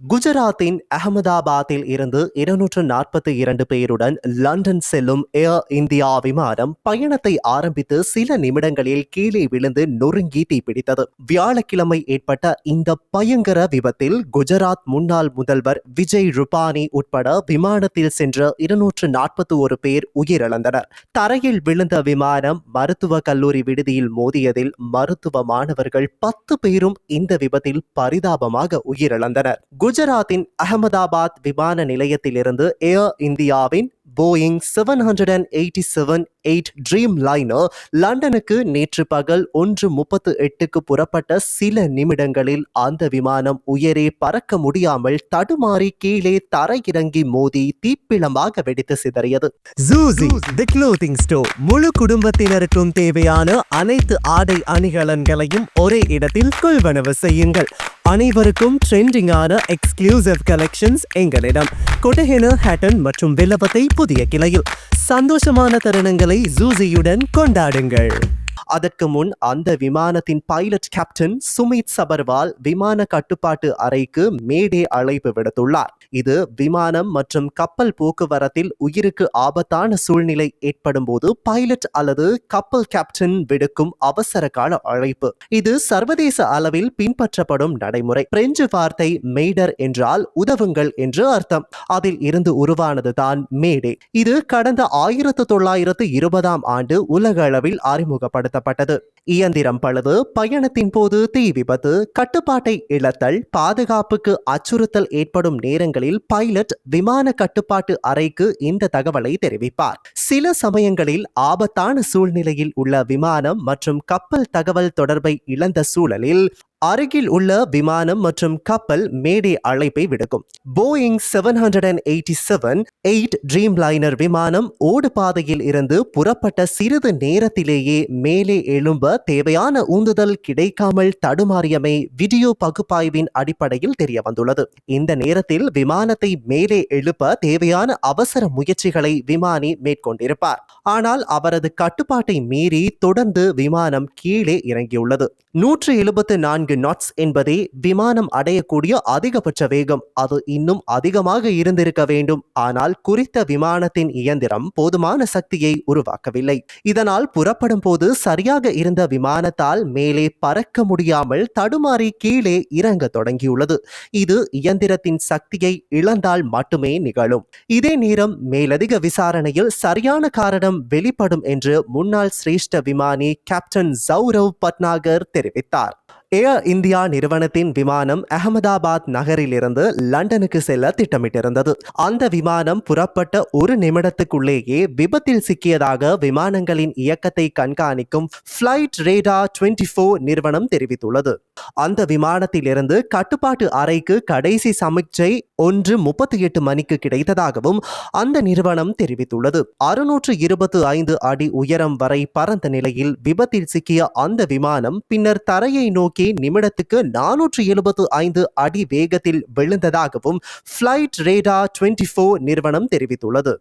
குஜராத்தின் அகமதாபாத்தில் இருந்து இருநூற்று நாற்பத்தி இரண்டு பேருடன் லண்டன் செல்லும் ஏர் இந்தியா விமானம் பயணத்தை ஆரம்பித்து சில நிமிடங்களில் கீழே விழுந்து நொறுங்கி தீப்பிடித்தது வியாழக்கிழமை ஏற்பட்ட இந்த பயங்கர விபத்தில் குஜராத் முன்னாள் முதல்வர் விஜய் ருபானி உட்பட விமானத்தில் சென்ற இருநூற்று நாற்பத்தி ஒரு பேர் உயிரிழந்தனர். தரையில் விழுந்த விமானம் மருத்துவ கல்லூரி விடுதியில் மோதியதில் மருத்துவ மாணவர்கள் பத்து பேரும் இந்த விபத்தில் பரிதாபமாக உயிரிழந்தனர். குஜராத்தின் அகமதாபாத் விமான நிலையத்திலிருந்து ஏர் இந்தியாவின் Boeing seven hundred and eighty seven eight dreamliner லண்டனுக்கு நேற்று பகல் ஒன்று முப்பத்து எட்டுக்கு புறப்பட்ட சில நிமிடங்களில் அந்த விமானம் உயரே பறக்க முடியாமல் தடுமாறி கீழே தரையிறங்கி மோதி தீப்பிளமாக வெடித்து சிதறியது. ஜூசி தி ஸ்டோர் முழு குடும்பத்தினருக்கும் தேவையான அனைத்து ஆடை அணிகலன்களையும் ஒரே இடத்தில் கொள்வனவு செய்யுங்கள். அனைவருக்கும் ட்ரெண்டிங்கான எக்ஸ்க்ளூசிவ் கலெக்ஷன்ஸ் எங்களிடம். கொட்டஹென ஹேட்டன் மற்றும் வில்லபத்தை புதிய கிளையில். சந்தோஷமான தருணங்களை ஜூசியுடன் கொண்டாடுங்கள். அதற்கு முன் அந்த விமானத்தின் பைலட் கேப்டன் சுமித் சபர்வால் விமான கட்டுப்பாட்டு அறைக்கு மேடே அழைப்பு விடுத்துள்ளார். இது விமானம் மற்றும் கப்பல் போக்குவரத்தில் உயிருக்கு ஆபத்தான சூழ்நிலை ஏற்படும் போது பைலட் அல்லது கப்பல் கேப்டன் விடுக்கும் அவசர கால அழைப்பு. இது சர்வதேச அளவில் பின்பற்றப்படும் நடைமுறை. பிரெஞ்சு வார்த்தை மெய்டர் என்றால் உதவுங்கள் என்று அர்த்தம். அதில் இருந்து உருவானது தான் மேடே. இது கடந்த ஆயிரத்து தொள்ளாயிரத்து இருபதாம் ஆண்டு உலக அளவில் நடத்தப்பட்டது இயந்திரம் பழுது பயணத்தின் போது தீ விபத்து கட்டுப்பாட்டை இழத்தல் பாதுகாப்புக்கு அச்சுறுத்தல் ஏற்படும் நேரங்களில் பைலட் விமான கட்டுப்பாட்டு அறைக்கு இந்த தகவலை தெரிவிப்பார். சில சமயங்களில் ஆபத்தான சூழ்நிலையில் உள்ள விமானம் மற்றும் கப்பல் தகவல் தொடர்பை இழந்த சூழலில் அருகில் உள்ள விமானம் மற்றும் கப்பல் மேடை அழைப்பை விடுக்கும். Boeing seven hundred and eighty seven eight dreamliner விமானம் ஓடுபாதையில் இருந்து புறப்பட்ட சிறிது நேரத்திலேயே மேலே எழும்ப தேவையான ஊந்துதல் கிடைக்காமல் தடுமாறியமை வீடியோ பகுப்பாய்வின் அடிப்படையில் தெரிய வந்துள்ளது இந்த நேரத்தில் விமானத்தை மேலே எழுப்ப தேவையான அவசர முயற்சிகளை விமானி மேற்கொண்டிருப்பார். ஆனால் அவரது கட்டுப்பாட்டை மீறி தொடர்ந்து விமானம் கீழே இறங்கியுள்ளது. நூற்று எழுபத்து நான்கு நாட்ஸ் என்பதே விமானம் அடையக்கூடிய அதிகபட்ச வேகம். அது இன்னும் அதிகமாக இருந்திருக்க வேண்டும். ஆனால் குறித்த விமானத்தின் இயந்திரம் போதுமான சக்தியை உருவாக்கவில்லை. இதனால் புறப்படும் போது சரியாக இருந்த விமானத்தால் மேலே பறக்க முடியாமல் தடுமாறி கீழே இறங்க தொடங்கியுள்ளது. இது இயந்திரத்தின் சக்தியை இழந்தால் மட்டுமே நிகழும். இதே நேரம் மேலதிக விசாரணையில் சரியான காரணம் வெளிப்படும் என்று முன்னாள் சிரேஷ்ட விமானி கேப்டன் சௌரவ் பட்நாகர் தெரிவித்தார். ஏர் இந்தியா நிறுவனத்தின் விமானம் அகமதாபாத் நகரிலிருந்து லண்டனுக்கு செல்ல திட்டமிட்டிருந்தது. அந்த விமானம் புறப்பட்ட ஒரு நிமிடத்துக்குள்ளேயே விபத்தில் சிக்கியதாக விமானங்களின் இயக்கத்தை கண்காணிக்கும் ஃபிளைட் ரேடா டுவெண்ட்டி ஃபோர் நிறுவனம் தெரிவித்துள்ளது. அந்த விமானத்திலிருந்து கட்டுப்பாட்டு அறைக்கு கடைசி சமிக்சை ஒன்று முப்பத்தி எட்டு மணிக்கு கிடைத்ததாகவும் அந்த நிறுவனம் தெரிவித்துள்ளது. அறுநூற்று இருபத்து ஐந்து அடி உயரம் வரை பறந்த நிலையில் விபத்தில் சிக்கிய அந்த விமானம் பின்னர் தரையை நோக்கி நிமிடத்துக்கு நானூற்று எழுபத்து ஐந்து அடி வேகத்தில் விழுந்ததாகவும் ஃபிளைட் ரேடா டுவெண்ட்டி ஃபோர் நிறுவனம் தெரிவித்துள்ளது.